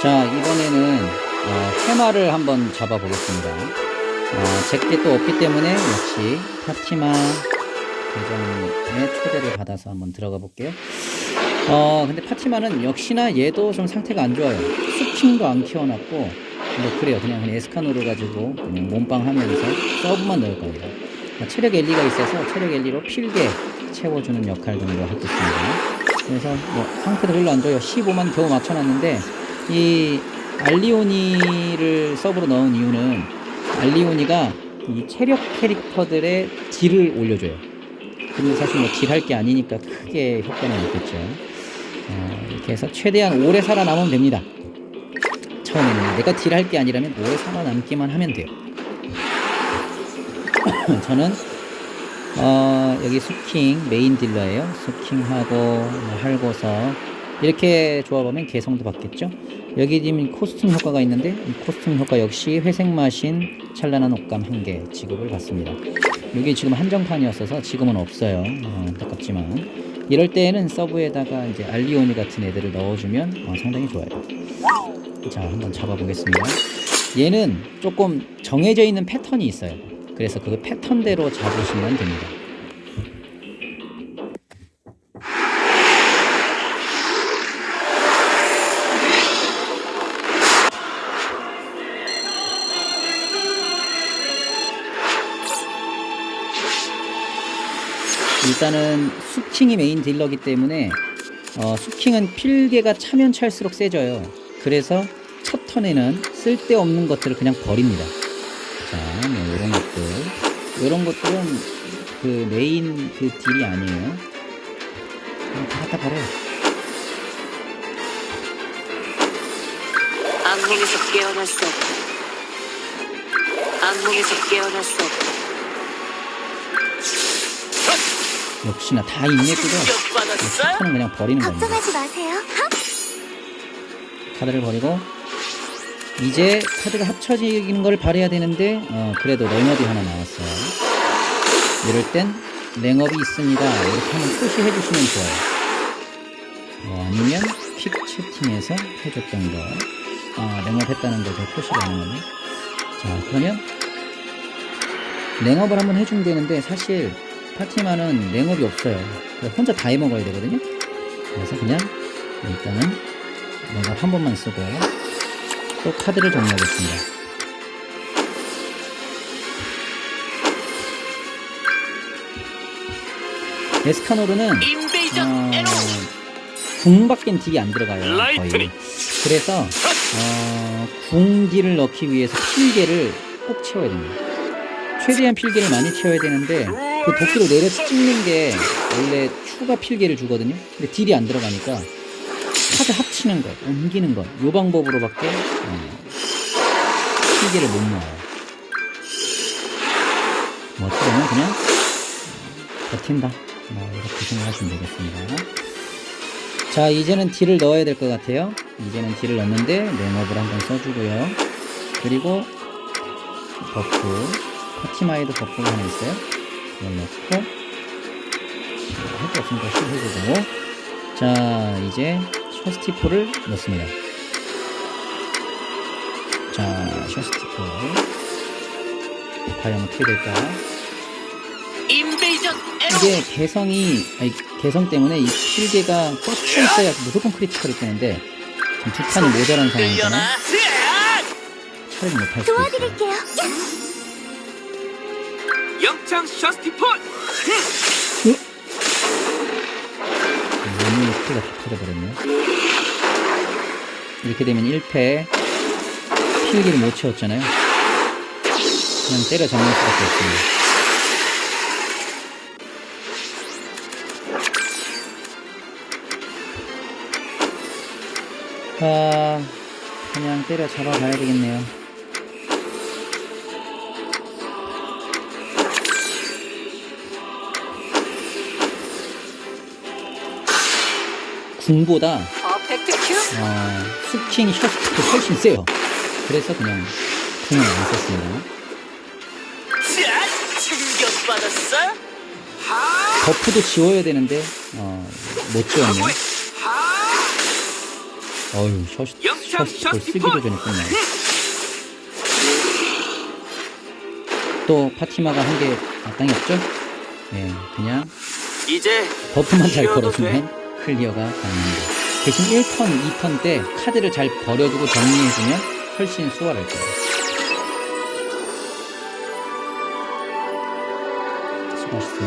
자, 이번에는 어, 테마를 한번 잡아 보겠습니다. 어, 제게 또 없기 때문에 역시 파티마 계정의 초대를 받아서 한번 들어가 볼게요. 어, 근데 파티마는 역시나 얘도 좀 상태가 안 좋아요. 수킹도 안 키워놨고, 뭐 그래요. 그냥, 그냥 에스카노를 가지고 그냥 몸빵 하면서 서브만 넣을 겁니다. 어, 체력 엘리가 있어서 체력 엘리로 필게 채워주는 역할 정도 하겠습니다. 그래서 뭐 상태도 별로 안 좋아요. 15만 겨우 맞춰놨는데 이 알리오니를 서브로 넣은 이유는 알리오니가 이 체력 캐릭터들의 딜을 올려줘요. 근데 사실 뭐 딜할 게 아니니까 크게 효과는 없겠죠. 어, 이렇게 해서 최대한 오래 살아남으면 됩니다. 처음에는 내가 딜할 게 아니라면 오래 살아남기만 하면 돼요. 저는 어, 여기 수킹 메인 딜러예요. 수킹하고 뭐 할고서 이렇게 조합하면 개성도 받겠죠. 여기 지금 코스튬 효과가 있는데 이 코스튬 효과 역시 회색 마신 찬란한 옷감 한 개 지급을 받습니다. 이게 지금 한정판이었어서 지금은 없어요. 어, 안타깝지만 이럴 때에는 서브에다가 이제 알리오니 같은 애들을 넣어주면 어, 상당히 좋아요. 자 한번 잡아보겠습니다. 얘는 조금 정해져 있는 패턴이 있어요. 그래서 그 패턴대로 잡으시면 됩니다. 일단은 수킹이 메인 딜러기 때문에 어, 수킹은 필개가 차면 찰수록 세져요. 그래서 첫 턴에는 쓸데없는 것들을 그냥 버립니다. 자, 뭐 이런 것들, 이런 것들은 그 메인 그 딜이 아니에요. 그냥 다 갖다 버려요. 악몽에서 없다. 악몽에서 깨어날 수 역시나 다 있네 그죠? 충격받았어? 카드는 그냥 버리는 겁니다. 걱정하지 마세요. 카드를 버리고 이제 카드가 합쳐지는 걸 바래야 되는데 어, 그래도 랭업이 하나 나왔어요. 이럴 땐 랭업이 있습니다. 이렇게 한번 표시해 주시면 좋아요. 어, 아니면 픽 채팅에서 해줬던 거 아, 랭업 했다는 걸 제가 표시를 하는 거네. 자 그러면 랭업을 한번 해주면 되는데 사실 파티만은 랭업이 없어요. 혼자 다 해먹어야 되거든요. 그래서 그냥 일단은 랭업 한 번만 쓰고 또 카드를 정리하겠습니다. 에스카노르는. 어, 궁밖엔 딜이 안 들어가요. 거의. 그래서 어, 궁 딜을 넣기 위해서 필개를 꼭 채워야 됩니다. 최대한 필개를 많이 채워야 되는데 그 도끼로 내려 찍는 게 원래 추가 필개를 주거든요. 근데 딜이 안 들어가니까 카드 합치는 것, 옮기는 것, 요 방법으로밖에 어, 필개를 못 모아요. 뭐 어떻게 보면 그냥 어, 버틴다. 뭐 이렇게 생각하시면 되겠습니다. 자 이제는 딜을 넣어야 될 것 같아요 이제는 딜을 넣는데 랭업을 한번 써주고요 그리고 버프 파티마에도 버프가 하나 있어요 넣고 할게 없으니까 실해주고. 자 이제 셔스티포를 넣습니다. 자 셔스티포. 과연 어떻게 될까. 이게 개성이 아니 개성 때문에 이 필개가 꽉차 있어야 무조건 크리티컬이 뜨는데 지금 두 판이 모자란 상황이잖아? 처리 못할 수도 있어요 영창 셔스티폰! 너무 피가 다 터져버렸네. 이렇게 되면 1패 필기를 못 채웠잖아요. 그냥 때려 잡는 수밖에 없습니다. 아 그냥 때려 잡아봐야 되겠네요 궁보다 퍼펙트 큐. 어, 수킹 셔스트도 훨씬 세요. 그래서 그냥 궁을 안 썼습니다. 자, 충격받았어? 버프도 지워야 되는데 어, 못 지웠네요. 어휴, 셔시, 영창 쓰기도 폴. 전에 끝나요. 또 파티마가 한게 마땅히 없죠? 네, 그냥 이제 버프만 잘 쉬어도 걸어주면 클리어가 가능합니다. 대신 1턴, 2턴 때 카드를 잘 버려두고 정리해주면 훨씬 수월할 거예요. 수고하셨습니다.